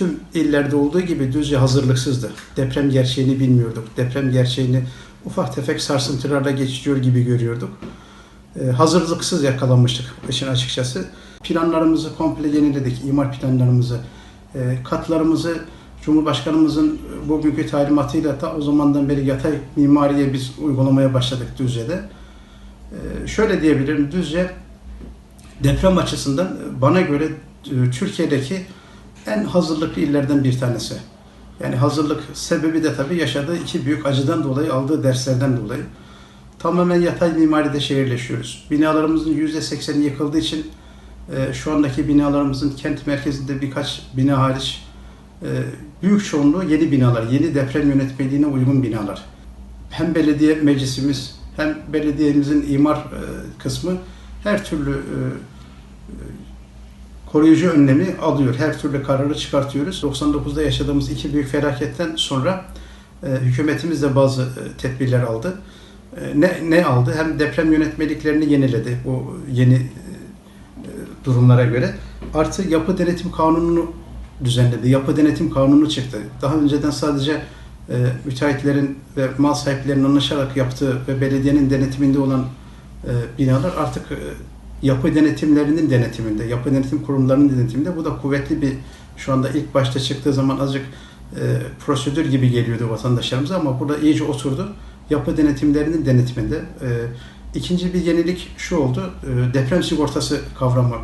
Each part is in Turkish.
tüm illerde olduğu gibi Düzce hazırlıksızdı. Deprem gerçeğini bilmiyorduk. Deprem gerçeğini ufak tefek sarsıntılarla geçiyor gibi görüyorduk. Ee, hazırlıksız yakalanmıştık işin açıkçası. Planlarımızı komple yeniledik, imar planlarımızı. Ee, katlarımızı Cumhurbaşkanımızın bugünkü talimatıyla da o zamandan beri yatay mimariye biz uygulamaya başladık Düzce'de. Ee, şöyle diyebilirim, Düzce deprem açısından bana göre e, Türkiye'deki en hazırlıklı illerden bir tanesi. Yani hazırlık sebebi de tabii yaşadığı iki büyük acıdan dolayı aldığı derslerden dolayı. Tamamen yatay mimaride şehirleşiyoruz. Binalarımızın %80'i yıkıldığı için e, şu andaki binalarımızın kent merkezinde birkaç bina hariç e, büyük çoğunluğu yeni binalar, yeni deprem yönetmeliğine uygun binalar. Hem belediye meclisimiz hem belediyemizin imar e, kısmı her türlü koruyucu önlemi alıyor. Her türlü kararı çıkartıyoruz. 99'da yaşadığımız iki büyük felaketten sonra e, hükümetimiz de bazı e, tedbirler aldı. E, ne, ne aldı? Hem deprem yönetmeliklerini yeniledi o yeni e, durumlara göre. Artı yapı denetim kanununu düzenledi. Yapı denetim kanunu çıktı. Daha önceden sadece e, müteahhitlerin ve mal sahiplerinin anlaşarak yaptığı ve belediyenin denetiminde olan e, binalar artık e, yapı denetimlerinin denetiminde, yapı denetim kurumlarının denetiminde. Bu da kuvvetli bir şu anda ilk başta çıktığı zaman azıcık e, prosedür gibi geliyordu vatandaşlarımıza ama burada iyice oturdu. Yapı denetimlerinin denetiminde. E, ikinci bir yenilik şu oldu. E, deprem sigortası kavramı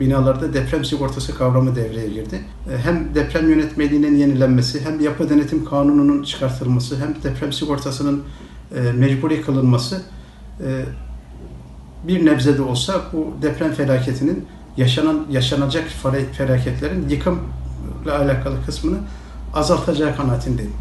binalarda deprem sigortası kavramı devreye girdi. E, Hem deprem yönetmeliğinin yenilenmesi, hem yapı denetim kanununun çıkartılması, hem deprem sigortasının e, mecburi kılınması e, bir nebze de olsa bu deprem felaketinin yaşanan yaşanacak fela- felaketlerin yıkımla alakalı kısmını azaltacağı kanaatindeyim.